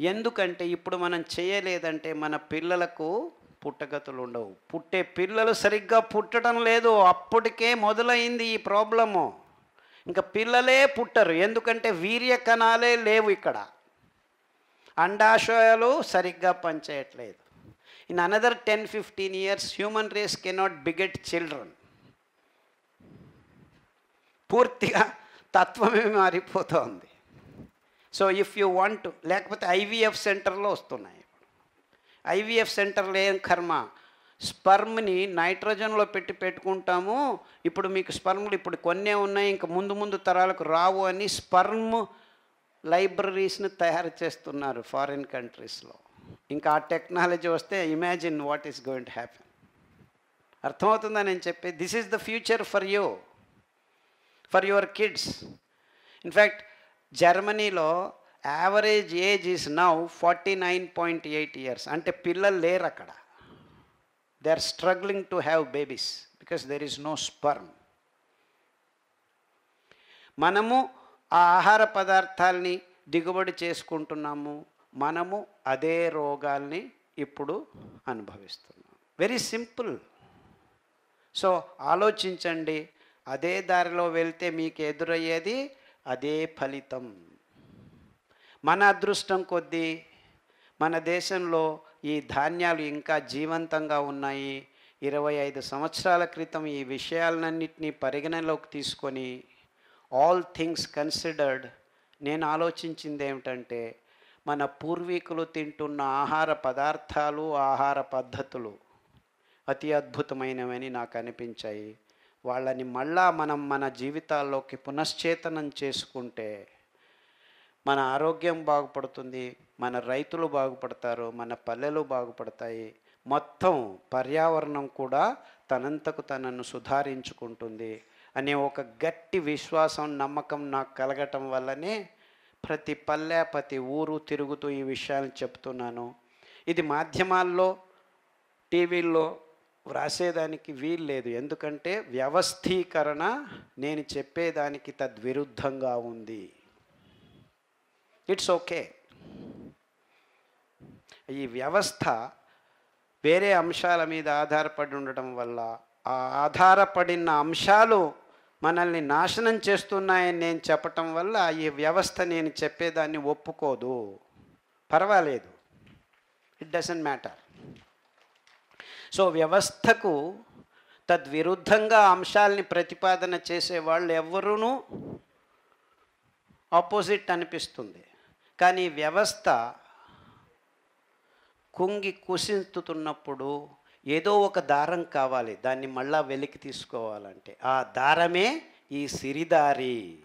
ఎందుకంటే ఇప్పుడు మనం చేయలేదంటే మన పిల్లలకు పుట్టగతులు ఉండవు. పుట్టే పిల్లలు సరిగ్గా పుట్టడం లేదు. అప్పటికే మొదలైంది ఈ ప్రాబ్లము. ఇంకా పిల్లలే పుట్టరు. ఎందుకంటే వీర్య కణాలే లేవు ఇక్కడ. అండాశయాలు సరిగ్గా పనిచేయట్లేదు. In another ten fifteen years human race cannot beget children పూర్తిగా తత్వమే మారిపోతోంది. సో ఇఫ్ యూ వాంట్ లేకపోతే ఐవీఎఫ్ సెంటర్లో వస్తున్నాయి. ఐవీఎఫ్ సెంటర్లో ఏం కర్మ? స్పర్మ్ని నైట్రోజన్లో పెట్టి పెట్టుకుంటాము. ఇప్పుడు మీకు స్పర్మ్లు ఇప్పుడు కొన్నే ఉన్నాయి ఇంకా ముందు ముందు తరాలకు రావు అని స్పర్మ్ లైబ్రరీస్ని తయారు చేస్తున్నారు ఫారిన్ కంట్రీస్లో. ఇంకా ఆ టెక్నాలజీ వస్తే imagine what is going to happy అర్థమవుతుందా నేను చెప్పి this is the future for you for your kids in fact జర్మనీలో average age is now forty nine point eight years అంటే పిల్లలు లేరు అక్కడ. They are struggling to have babies because there is no sperm మనము ఆ ఆహార పదార్థాలని దిగుబడి చేసుకుంటున్నాము. మనము అదే రోగాల్ని ఇప్పుడు అనుభవిస్తున్నాం. వెరీ సింపుల్ సో ఆలోచించండి. అదే దారిలో వెళ్తే మీకు ఎదురయ్యేది అదే ఫలితం. మన అదృష్టం కొద్దీ మన దేశంలో ఈ ధాన్యాలు ఇంకా జీవంతంగా ఉన్నాయి. ఇరవై ఐదు సంవత్సరాల క్రితం ఈ విషయాలన్నింటినీ పరిగణలోకి తీసుకొని ఆల్ థింగ్స్ కన్సిడర్డ్ నేను ఆలోచించింది ఏమిటంటే మన పూర్వీకులు తింటున్న ఆహార పదార్థాలు ఆహార పద్ధతులు అతి అద్భుతమైనవని నాకు అనిపించాయి. వాళ్ళని మళ్ళా మనం మన జీవితాల్లోకి పునశ్చేతనం చేసుకుంటే మన ఆరోగ్యం బాగుపడుతుంది మన రైతులు బాగుపడతారు మన పల్లెలు బాగుపడతాయి. మొత్తం పర్యావరణం కూడా తనంతకు తనను సుధారించుకుంటుంది అనే ఒక గట్టి విశ్వాసం నమ్మకం నాకు కలగటం వల్లనే ప్రతి పల్లె ప్రతి ఊరు తిరుగుతూ ఈ విషయాలు చెప్తున్నాను. ఇది మాధ్యమాల్లో టీవీల్లో వ్రాసేదానికి వీలు లేదు. ఎందుకంటే వ్యవస్థీకరణ నేను చెప్పేదానికి తద్విరుద్ధంగా ఉంది. ఇట్స్ ఓకే ఈ వ్యవస్థ వేరే అంశాల మీద ఆధారపడి ఉండటం వల్ల ఆ ఆధారపడిన అంశాలు మనల్ని నాశనం చేస్తున్నాయని నేను చెప్పటం వల్ల ఈ వ్యవస్థ నేను చెప్పేదాన్ని ఒప్పుకోదు. పర్వాలేదు. ఇట్ డజంట్ మ్యాటర్ సో వ్యవస్థకు తద్విరుద్ధంగా అంశాలని ప్రతిపాదన చేసే వాళ్ళు ఎవ్వరూ ఆపోజిట్ అనిపిస్తుంది. కానీ వ్యవస్థ కుంగి కుసించుతున్నప్పుడు ఏదో ఒక దారం కావాలి. దాన్ని మళ్ళా వెలికి తీసుకోవాలంటే. ఆ దారమే ఈ సిరిదారి.